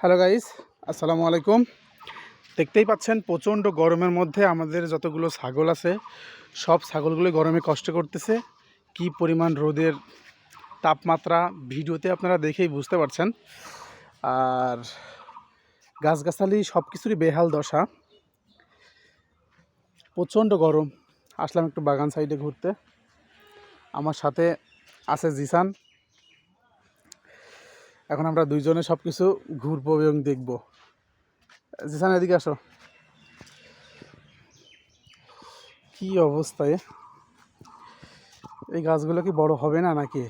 Hello guys, আসসালামু আলাইকুম। দেখতেই পাচ্ছেন প্রচণ্ড গরমের মধ্যে আমাদের যতগুলো ছাগল আছে, সব ছাগলগুলো গরমে কষ্ট করতেছে। কি পরিমাণ রোদের তাপমাত্রা, ভিডিওতে আপনারা দেখেই বুঝতে পারছেন। আর গাছগাছালি সব কিছুরই বেহাল দশা। প্রচণ্ড গরম। আসলাম একটু বাগান সাইডে ঘুরতে। আমার সাথে আছে জিসান। এখন আমরা দুইজনে সব কিছু ঘুরবো এবং দেখব। জিসান এদিকে আসো। কি অবস্থায় এই গাছগুলো কি বড় হবে না নাকি?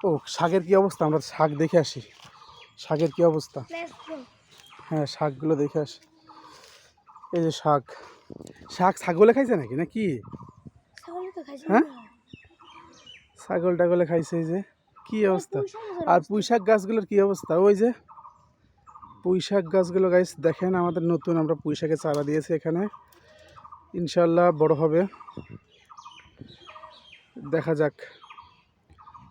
ও শাকের কি অবস্থা? আমরা শাক দেখে আসি। শাকের কি অবস্থা? হ্যাঁ শাকগুলো দেখে আসি। এই যে শাক। শাক ছাগলে খাইছে নাকি? না কি ছাগলে তো হ্যাঁ? ছাগল টাগলে খাইছে এই যে। কি অবস্থা? আর পুঁই শাক গাছগুলোর কি অবস্থা? ওই যে পুঁই শাক গাছগুলো গাছ দেখেন আমাদের নতুন আমরা পুঁই শাকের চারা দিয়েছি এখানে। ইনশাল্লাহ বড় হবে। দেখা যাক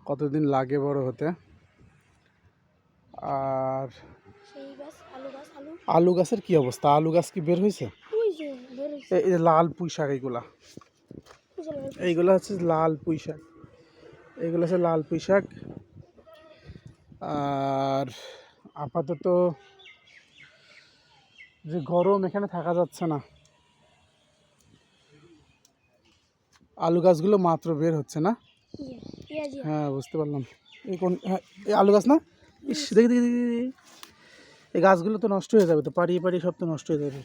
কতদিন লাগে বড় হতে। আর আলু গাছ আলু। আলু গাছের কি অবস্থা? আলু গাছ কি বের হয়েছে? এই লাল পুঁই শাক এইগুলা। এইগুলো হচ্ছে লাল পুঁই শাক এইগুলো হচ্ছে লাল পুঁই শাক আর আপাতত যে গরম এখানে থাকা যাচ্ছে না। আলু গাছগুলো মাত্র বের হচ্ছে না? হ্যাঁ বুঝতে পারলাম। এই কোন হ্যাঁ এই আলু গাছ না? ইস দেখি দেখি। এই গাছগুলো তো নষ্ট হয়ে যাবে তো পাড়িয়ে পাড়িয়ে সব তো নষ্ট হয়ে যাবে।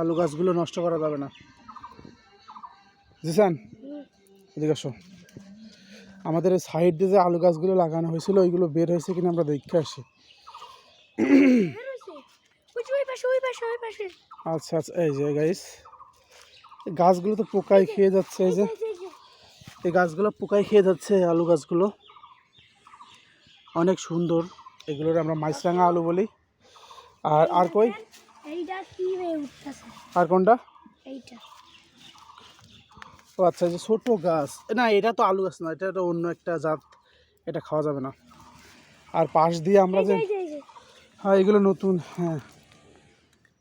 আলু গাছগুলো নষ্ট করা যাবে না। জিসান এদিকে আসো। আমাদের সাইড দিয়ে যে আলু গাছগুলো লাগানো হয়েছিল ওইগুলো বের হয়েছে কিনা আমরা দেখতে আসি। আচ্ছা আচ্ছা এই যে গাইস গাছগুলো তো পোকায় খেয়ে যাচ্ছে এই যে। এই গাছগুলো পোকায় খেয়ে যাচ্ছে আলু গাছগুলো। অনেক সুন্দর এগুলোর আমরা মাইসরাঙা আলু বলি। আর আর কই? এইটা কি উঠতেছে? আর কোনটা? এইটা। ও আচ্ছা যে ছোটো গাছ না এটা তো আলু গাছ না এটা তো অন্য একটা জাত এটা খাওয়া যাবে না। আর পাশ দিয়ে আমরা যে হ্যাঁ এগুলো নতুন হ্যাঁ।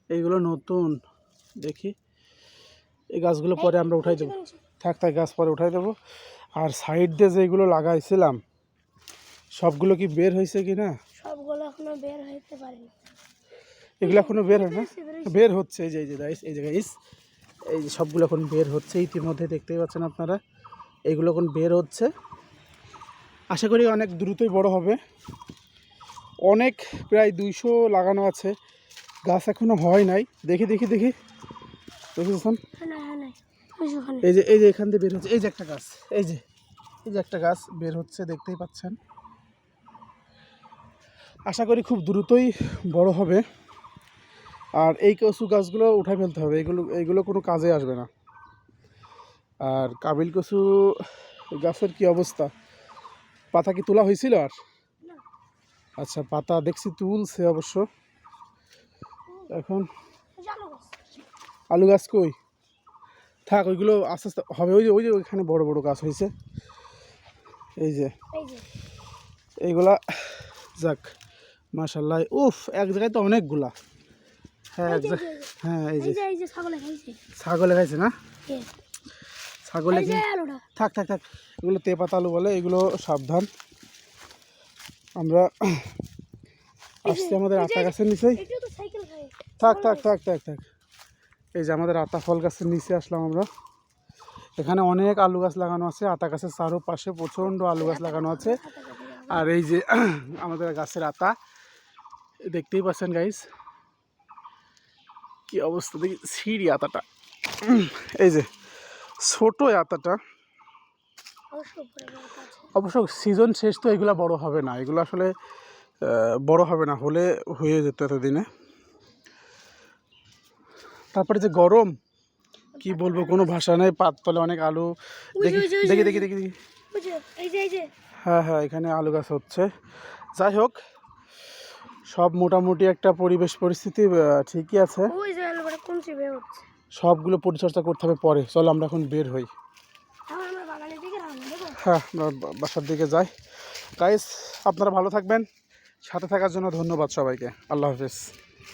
এইগুলো নতুন দেখি। এই গাছগুলো পরে আমরা উঠাই দেবো। থাক থাক গাছ পরে উঠাই দেবো। আর সাইড দিয়ে যেগুলো লাগাইছিলাম সবগুলো কি বের হয়েছে কি না? সবগুলো এখনও বের হইতে পারেনি। এগুলো এখনও বের হয় না? বের হচ্ছে এই যে এই যে এই যে গাইস এই সবগুলো এখন বের হচ্ছে ইতিমধ্যে দেখতেই পাচ্ছেন আপনারা। এগুলো এখন বের হচ্ছে। আশা করি অনেক দ্রুতই বড় হবে। অনেক প্রায় দুইশো লাগানো আছে। গাছ এখনও হয় নাই। দেখি দেখি দেখি। দেখেছেন হ্যাঁ হ্যাঁ এই যে এই যে এখান দিয়ে বের হচ্ছে। এই যে একটা গাছ এই যে এই যে একটা গাছ বের হচ্ছে দেখতেই পাচ্ছেন। আশা করি খুব দ্রুতই বড় হবে। আর এই কচু গাছগুলো উঠাই ফেলতে হবে। এগুলো এইগুলো কোনো কাজে আসবে না। আর কাবিল কচু গাছের কি অবস্থা? পাতা কি তোলা হয়েছিল আর? আচ্ছা পাতা দেখছি তুলছে অবশ্য। এখন আলু গাছ। কই? থাক ওইগুলো আস্তে আস্তে হবে। ওই যে ওই যে ওইখানে বড় বড় গাছ হয়েছে। এই যে। এইগুলা যাক মাশাল্লাহ। উফ এক জায়গায় তো অনেকগুলা। হ্যাঁ হ্যাঁ এই যে। ছাগলে খাইছে। না? ছাগলে থাক থাক থাক। এগুলো তেপাতা আলু বলে এগুলো সাবধান। আমরা আসছি আমাদের আতা গাছের খায়। থাক থাক থাক থাক থাক। এই যে আমাদের আতা ফল গাছের নিচে আসলাম আমরা। এখানে অনেক আলু গাছ লাগানো আছে। আতা গাছের চারোপাশে প্রচণ্ড আলু গাছ লাগানো আছে। আর এই যে আমাদের গাছের আতা দেখতেই পাচ্ছেন গাইস কি অবস্থা? দেখি সিঁড়ি আতাটা। এই যে ছোট আতাটা। অবশ্য সিজন শেষ তো এগুলো বড় হবে না। এগুলো আসলে বড় হবে না হলে হয়ে যেত এতদিনে। তারপরে যে গরম কি বলব কোনো ভাষা নেই পাত তলে অনেক আলু। দেখি দেখি দেখি। দেখি দেখি। হ্যাঁ হ্যাঁ এখানে আলু গাছ হচ্ছে। যাই হোক সব মোটামুটি একটা পরিবেশ পরিস্থিতি ঠিকই আছে। সবগুলো পরিচর্যা করতে হবে পরে। চলো আমরা এখন বের হই। হ্যাঁ আমরা বাসার দিকে যাই। গাইস আপনারা ভালো থাকবেন। সাথে থাকার জন্য ধন্যবাদ সবাইকে। আল্লাহ হাফিজ।